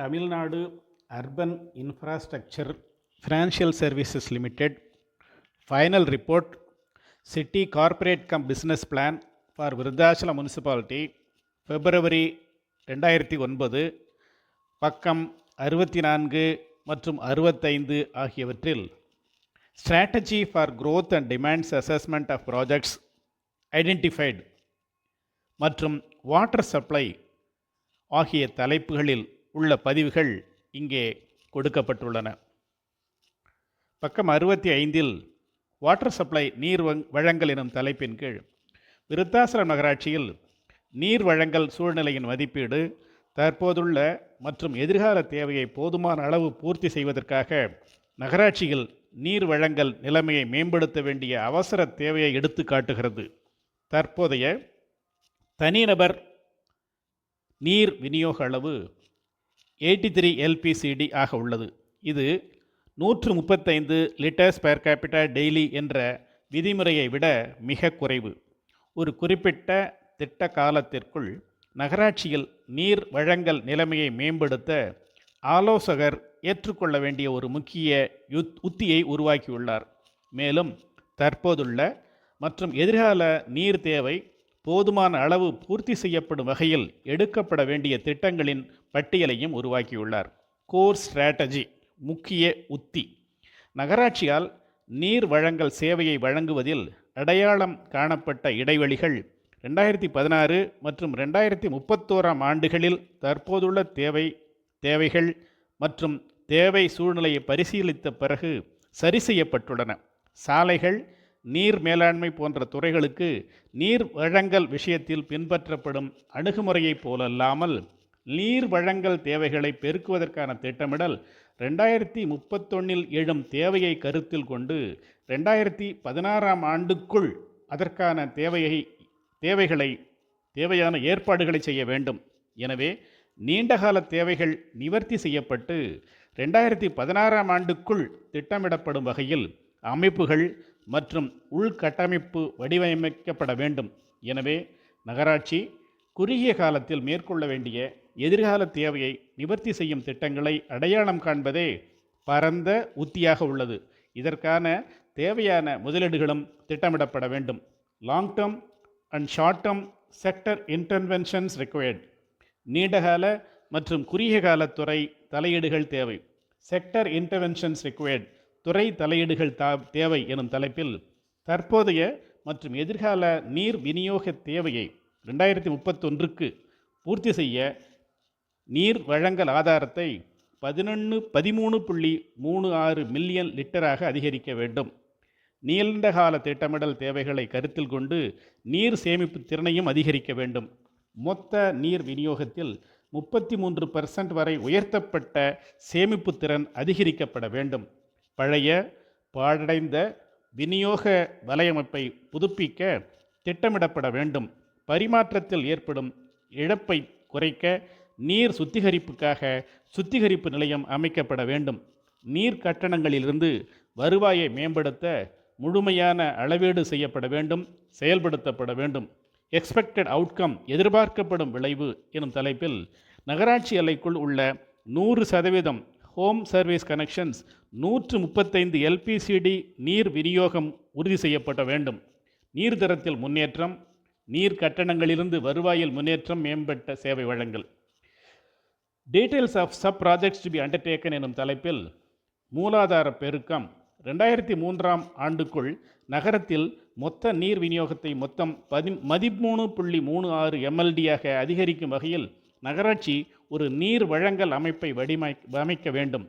Tamil Nadu urban infrastructure financial services limited final report city corporate cum business plan for Virudhachalam municipality February ரெண்டாயிரத்தி ஒன்பது பக்கம் அறுபத்தி நான்கு மற்றும் அறுபத்தைந்து ஆகியவற்றில் strategy for growth and demands assessment of projects identified மற்றும் வாட்டர் சப்ளை ஆகிய தலைப்புகளில் உள்ள பதிவுகள் இங்கே கொடுக்கப்பட்டுள்ளன. பக்கம் அறுபத்தி ஐந்தில் வாட்டர் சப்ளை நீர் வங்- வழங்கல் எனும் தலைப்பின் கீழ் விருத்தாசலம் நகராட்சியில் நீர் வழங்கல் சூழ்நிலையின் மதிப்பீடு தற்போதுள்ள மற்றும் எதிர்கால தேவையை போதுமான அளவு பூர்த்தி செய்வதற்காக நகராட்சியில் நீர் வழங்கல் நிலைமையை மேம்படுத்த வேண்டிய அவசர தேவையை எடுத்து காட்டுகிறது. தற்போதைய தனிநபர் நீர் விநியோக அளவு எயிட்டி த்ரீ எல்பிசிடி ஆக உள்ளது. இது நூற்று முப்பத்தைந்து லிட்டர்ஸ் பெர் கேபிட்டா டெய்லி என்ற விதிமுறையை விட மிக குறைவு. ஒரு குறிப்பிட்ட திட்ட காலத்திற்குள் நகராட்சியில் நீர் வழங்கல் நிலைமையை மேம்படுத்த ஆலோசகர் ஏற்றுக்கொள்ள வேண்டிய ஒரு முக்கிய யுத் உத்தியை உருவாக்கியுள்ளார். மேலும் தற்போதுள்ள மற்றும் எதிர்கால நீர் தேவை போதுமான அளவு பூர்த்தி செய்யப்படும் வகையில் எடுக்கப்பட வேண்டிய திட்டங்களின் பட்டியலையும் உருவாக்கியுள்ளார். கோர் ஸ்ட்ராட்டஜி முக்கிய உத்தி. நகராட்சியால் நீர் வழங்கல் சேவையை வழங்குவதில் அடையாளம் காணப்பட்ட இடைவெளிகள் ரெண்டாயிரத்தி பதினாறு மற்றும் ரெண்டாயிரத்தி முப்பத்தோராம் ஆண்டுகளில் தற்போதுள்ள தேவை தேவைகள் மற்றும் தேவை சூழ்நிலையை பரிசீலித்த பிறகு சரி செய்யப்பட்டுள்ளன. சாலைகள் நீர் மேலாண்மை போன்ற துறைகளுக்கு நீர் வழங்கல் விஷயத்தில் பின்பற்றப்படும் அணுகுமுறையைப் போலல்லாமல் நீர் வழங்கல் தேவைகளை பெருக்குவதற்கான திட்டமிடல் ரெண்டாயிரத்தி முப்பத்தொன்னில் எழும் தேவையை கருத்தில் கொண்டு ரெண்டாயிரத்தி பதினாறாம் ஆண்டுக்குள் அதற்கான தேவையை தேவைகளை தேவையான ஏற்பாடுகளை செய்ய வேண்டும். எனவே நீண்டகால தேவைகள் நிவர்த்தி செய்யப்பட்டு ரெண்டாயிரத்தி பதினாறாம் ஆண்டுக்குள் திட்டமிடப்படும் வகையில் அமைப்புகள் மற்றும் உள்கட்டமைப்பு வடிவமைக்கப்பட வேண்டும். எனவே நகராட்சி குறுகிய காலத்தில் மேற்கொள்ள வேண்டிய எதிர்கால தேவையை நிவர்த்தி செய்யும் திட்டங்களை அடையாளம் காண்பதே பரந்த உத்தியாக உள்ளது. இதற்கான தேவையான முதலீடுகளும் திட்டமிடப்பட வேண்டும். Long term and short term sector interventions required நீண்டகால மற்றும் குறுகிய கால துறை தலையீடுகள் தேவை. செக்டர் இன்டர்வென்ஷன்ஸ் ரிக்வயர்ட் துறை தலையீடுகள் தா தேவை எனும் தலைப்பில் தற்போதைய மற்றும் எதிர்கால நீர் விநியோக தேவையை ரெண்டாயிரத்தி முப்பத்தொன்றுக்கு பூர்த்தி செய்ய நீர் வழங்கல் ஆதாரத்தை பதினொன்று பதிமூணு புள்ளி மூணு ஆறு மில்லியன் லிட்டராக அதிகரிக்க வேண்டும். நீண்டகால திட்டமிடல் தேவைகளை கருத்தில் கொண்டு நீர் சேமிப்பு திறனையும் அதிகரிக்க வேண்டும். மொத்த நீர் விநியோகத்தில் முப்பத்தி மூன்று பர்சன்ட் வரை உயர்த்தப்பட்ட சேமிப்பு திறன் அதிகரிக்கப்பட வேண்டும். பழைய பாழடைந்த விநியோக வலையமைப்பை புதுப்பிக்க திட்டமிடப்பட வேண்டும். பரிமாற்றத்தில் ஏற்படும் இழப்பை குறைக்க நீர் சுத்திகரிப்புக்காக சுத்திகரிப்பு நிலையம் அமைக்கப்பட வேண்டும். நீர் கட்டணங்களிலிருந்து வருவாயை மேம்படுத்த முழுமையான அளவீடு செய்யப்பட வேண்டும் செயல்படுத்தப்பட வேண்டும். எக்ஸ்பெக்டட் அவுட்கம் எதிர்பார்க்கப்படும் விளைவு எனும் தலைப்பில் நகராட்சி எல்லைக்குள் உள்ள நூறு சதவீதம் ஹோம் சர்வீஸ் கனெக்ஷன்ஸ் நூற்று முப்பத்தைந்து எல்பிசிடி நீர் விநியோகம் உறுதி செய்யப்பட வேண்டும். நீர் தரத்தில் முன்னேற்றம் நீர் கட்டணங்களிலிருந்து வருவாயில் முன்னேற்றம் மேம்பட்ட சேவை வழங்கல். Details of sub projects to be undertaken எனும் தலைப்பில் மூலாதார பெருக்கம். ரெண்டாயிரத்தி மூன்றாம் ஆண்டுக்குள் நகரத்தில் மொத்த நீர் விநியோகத்தை மொத்தம் பதி பதிமூணு புள்ளி மூணு ஆறு எம்எல்டியாக அதிகரிக்கும் வகையில் நகராட்சி ஒரு நீர் வழங்கல் அமைப்பை வடிமை அமைக்க வேண்டும்.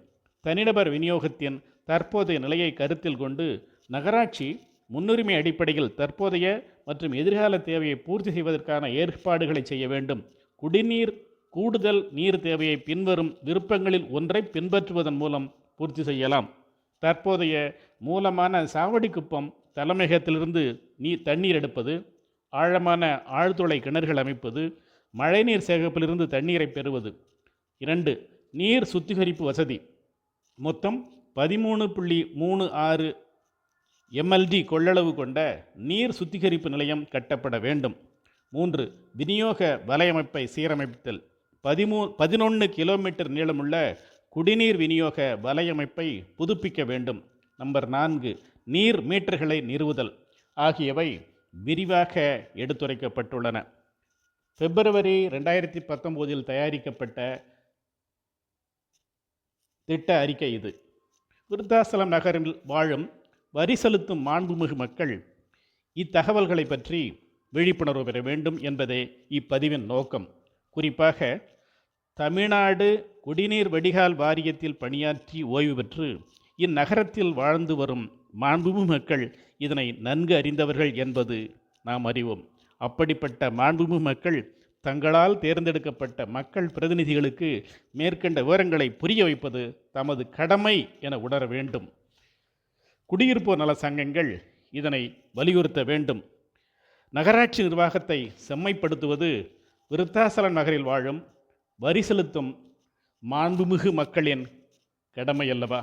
தனிநபர் விநியோகத்தின் தற்போதைய நிலையை கருத்தில் கொண்டு நகராட்சி முன்னுரிமை அடிப்படையில் தற்போதைய மற்றும் எதிர்கால தேவையை பூர்த்தி செய்வதற்கான ஏற்பாடுகளை செய்ய வேண்டும். குடிநீர் கூடுதல் நீர் தேவையை பின்வரும் விருப்பங்களில் ஒன்றை பின்பற்றுவதன் மூலம் பூர்த்தி செய்யலாம். தற்போதைய மூலமான சாவடிக்குப்பம் தலைமையகத்திலிருந்து நீ தண்ணீர் எடுப்பது ஆழமான ஆழ்துளை கிணறுகள் அமைப்பது மழைநீர் சேகரிப்பிலிருந்து தண்ணீரை பெறுவது. இரண்டு நீர் சுத்திகரிப்பு வசதி. மொத்தம் பதிமூணு புள்ளி மூணு ஆறு எம்எல்டி கொள்ளளவு கொண்ட நீர் சுத்திகரிப்பு நிலையம் கட்டப்பட வேண்டும். மூன்று விநியோக வலையமைப்பை சீரமைத்தல். பதிமூ பதினொன்று கிலோமீட்டர் நீளமுள்ள குடிநீர் விநியோக வலையமைப்பை புதுப்பிக்க வேண்டும். நம்பர் நான்கு நீர் மீட்டர்களை நிறுவுதல் ஆகியவை விரிவாக எடுத்துரைக்கப்பட்டுள்ளன. பிப்ரவரி ரெண்டாயிரத்தி பத்தொம்போதில் தயாரிக்கப்பட்ட திட்ட அறிக்கை இது. விருத்தாசலம் நகரில் வாழும் வரி செலுத்தும் மாண்புமிகு மக்கள் இத்தகவல்களை பற்றி விழிப்புணர்வு பெற வேண்டும் என்பதே இப்பதிவின் நோக்கம். குறிப்பாக தமிழ்நாடு குடிநீர் வடிகால் வாரியத்தில் பணியாற்றி ஓய்வு பெற்று இந்நகரத்தில் வாழ்ந்து வரும் மாண்புமிகு மக்கள் இதனை நன்கு அறிந்தவர்கள் என்பது நாம் அறிவோம். அப்படிப்பட்ட மாண்புமிகு மக்கள் தங்களால் தேர்ந்தெடுக்கப்பட்ட மக்கள் பிரதிநிதிகளுக்கு மேற்கண்ட விவரங்களை புரிய வைப்பது தமது கடமை என உணர வேண்டும். குடியிருப்போர் நல சங்கங்கள் இதனை வலியுறுத்த வேண்டும். நகராட்சி நிர்வாகத்தை செம்மைப்படுத்துவது விருத்தாசலம் நகரில் வாழும் வரி செலுத்தும் மாண்புமிகு மக்களின் கடமையல்லவா?